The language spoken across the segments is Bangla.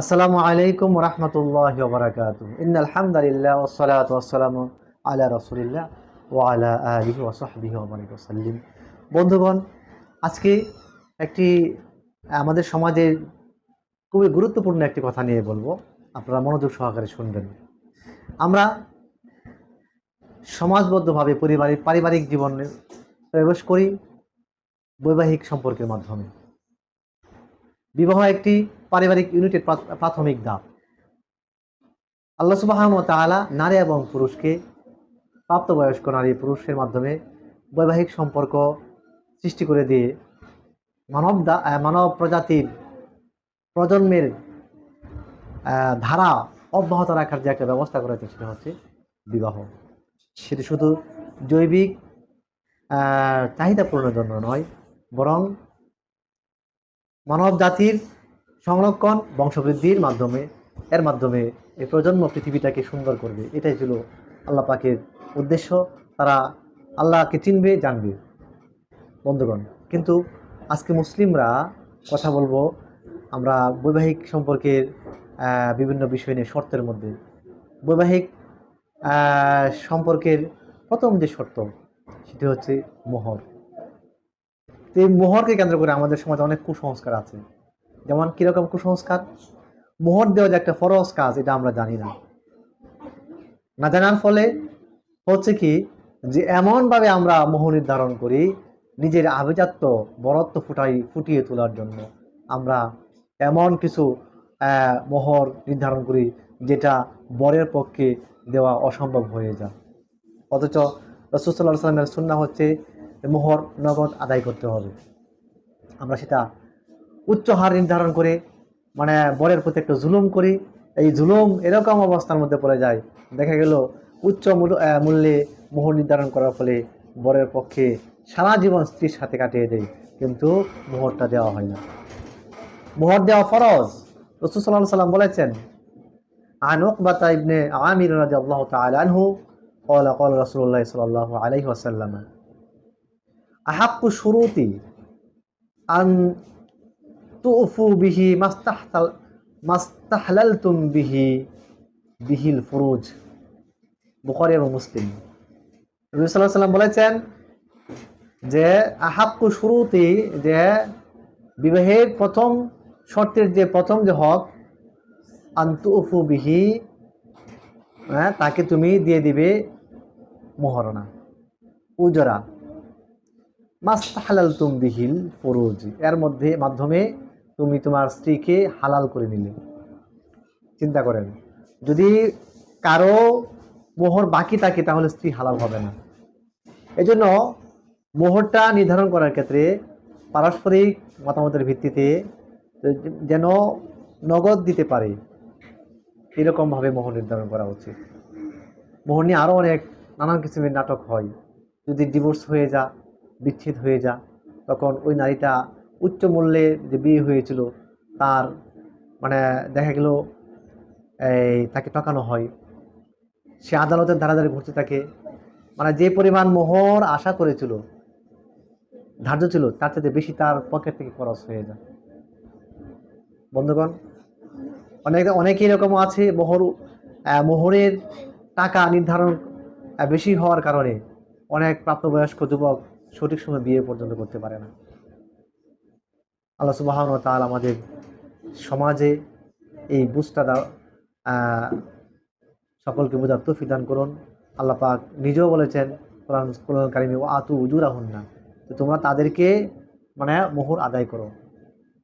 আসসালামু আলাইকুম রহমতুল্লাহ বারাকাতু ইন আলহামদুলিল্লাহ ওসলাত ওসালাম আলা রসুলিল্লাহ ও আলা আলিহি ওসাল্লিম বন্ধুগণ, আজকে একটি আমাদের সমাজের খুবই গুরুত্বপূর্ণ একটি কথা নিয়ে বলব। আপনারা মনোযোগ সহকারে শুনবেন। আমরা সমাজবদ্ধভাবে পরিবারিক পারিবারিক জীবনে প্রবেশ করি বৈবাহিক সম্পর্কের মাধ্যমে। বিবাহ একটি পারিবারিক ইউনিটের প্রাথমিক ধাপ আল্লাহ সুবাহান ও নারী এবং পুরুষকে প্রাপ্তবয়স্ক নারী পুরুষের মাধ্যমে বৈবাহিক সম্পর্ক সৃষ্টি করে দিয়ে মানব মানব প্রজাতির প্রজন্মের ধারা অব্যাহত রাখার যে একটা ব্যবস্থা করেছে সেটা হচ্ছে বিবাহ। সেটি শুধু জৈবিক চাহিদা পূরণের জন্য নয়, বরং মানব জাতির সংরক্ষণ বংশবৃদ্ধির মাধ্যমে, এর মাধ্যমে এই প্রজন্ম পৃথিবীটাকে সুন্দর করবে। এটাই ছিল আল্লাহ পাকের উদ্দেশ্য। তারা আল্লাহকে চিনবে, জানবে। বন্ধুগণ, কিন্তু আজকে মুসলিমরা কথা বলব আমরা বৈবাহিক সম্পর্কের বিভিন্ন বিষয় নিয়ে শর্তের মধ্যে। বৈবাহিক সম্পর্কের প্রথম যে শর্ত, সেটি হচ্ছে মোহর। তো এই মোহরকে কেন্দ্র করে আমাদের সমাজে অনেক কুসংস্কার আছে। যেমন কীরকম কুসংস্কার? মোহর দেওয়া যে একটা ফরজ কাজ, এটা আমরা জানি না। না জানার ফলে হচ্ছে কি যে এমনভাবে আমরা মোহর নির্ধারণ করি, নিজের আভিজাত্য, বরত্ব ফুটাই, ফুটিয়ে তোলার জন্য। আমরা এমন কিছু মোহর নির্ধারণ করি যেটা বরের পক্ষে দেওয়া অসম্ভব হয়ে যায়। অথচ রসুল্লাহ সাল্লামের সুন্না হচ্ছে মোহর নগদ আদায় করতে হবে। আমরা সেটা উচ্চ হার নির্ধারণ করে মানে বরের প্রতি একটু জুলুম করি, এই জুলুম এরকম অবস্থার মধ্যে পড়ে যায়। দেখা গেল উচ্চ মূল্যে মোহর নির্ধারণ করার ফলে বরের পক্ষে সারা জীবন স্ত্রীর সাথে কাটিয়ে দেয়, কিন্তু মোহরটা দেওয়া হয় না। মোহর দেওয়া ফরজ। রসুল সাল্লাহ সাল্লাম বলেছেন আনক বা তাইবনে আমির আল্লাহ তালহু কল রসুল্লাহ সাল্লাহ আলহি আসাল্লাম আহাক্কু শুরুতি আন তুফু বিহি মাস্তাহতাল মাস্তাহলাল তুম বিহি। বিহিল ফুরুজ। বুখারি এবং মুসলিম। রবিসাল্লাহ সাল্লাম বলেছেন যে, আহাক্কু শুরুতেই যে, বিবাহের প্রথম শর্তের যে প্রথম যে হক আন্তুফু বিহি হ্যাঁ তাকে তুমি দিয়ে দিবে মহরণা, উজরা। মাস্তাহালাল তুম বিহিল ফরুজ। এর মধ্যে মাধ্যমে তুমি তোমার স্ত্রীকে হালাল করে নিলে। চিন্তা করেন, যদি কারও মোহর বাকি থাকে তাহলে স্ত্রী হালাল হবে না। এজন্য মোহরটা নির্ধারণ করার ক্ষেত্রে পারস্পরিক মতামতের ভিত্তিতে যেন নগদ দিতে পারে, এরকমভাবে মোহর নির্ধারণ করা উচিত। মোহর নিয়ে আরও অনেক নানান কিসিমের নাটক হয়। যদি ডিভোর্স হয়ে যা, বিচ্ছেদ হয়ে যা, তখন ওই নারীটা উচ্চ মূল্যে যে বিয়ে হয়েছিল, তার মানে দেখা গেল, এই তাকে টকানো হয়। সে আদালতের ধারা ধারে ঘুরতে থাকে মানে যে পরিমাণ মোহর আশা করেছিল, ধার্য ছিল, তার থেকে বেশি তার পকেট থেকে খরচ হয়ে যায়। বন্ধুগণ, অনেক, অনেকে এরকম আছে, মোহর মোহরের টাকা নির্ধারণ বেশি হওয়ার কারণে অনেক প্রাপ্তবয়স্ক যুবক সঠিক সময় বিয়ে পর্যন্ত করতে পারে না। আল্লাহ সুবাহন তাল আমাদের সমাজে এই বুঝটা সকলকে বোঝার তৌফিক দান করুন। আল্লাহ পাক নিজেও বলেছেন, কোরআন কোরআন কারিমে ও আতু উজুরা না তো তোমরা তাদেরকে মানে মোহর আদায় করো।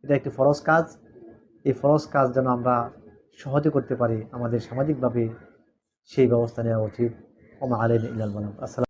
এটা একটি ফরজ কাজ। এই ফরজ কাজ যেন আমরা সহজে করতে পারি, আমাদের সামাজিকভাবে সেই ব্যবস্থা নেওয়া উচিত। ওমা আলেন ইলাল আসসালাম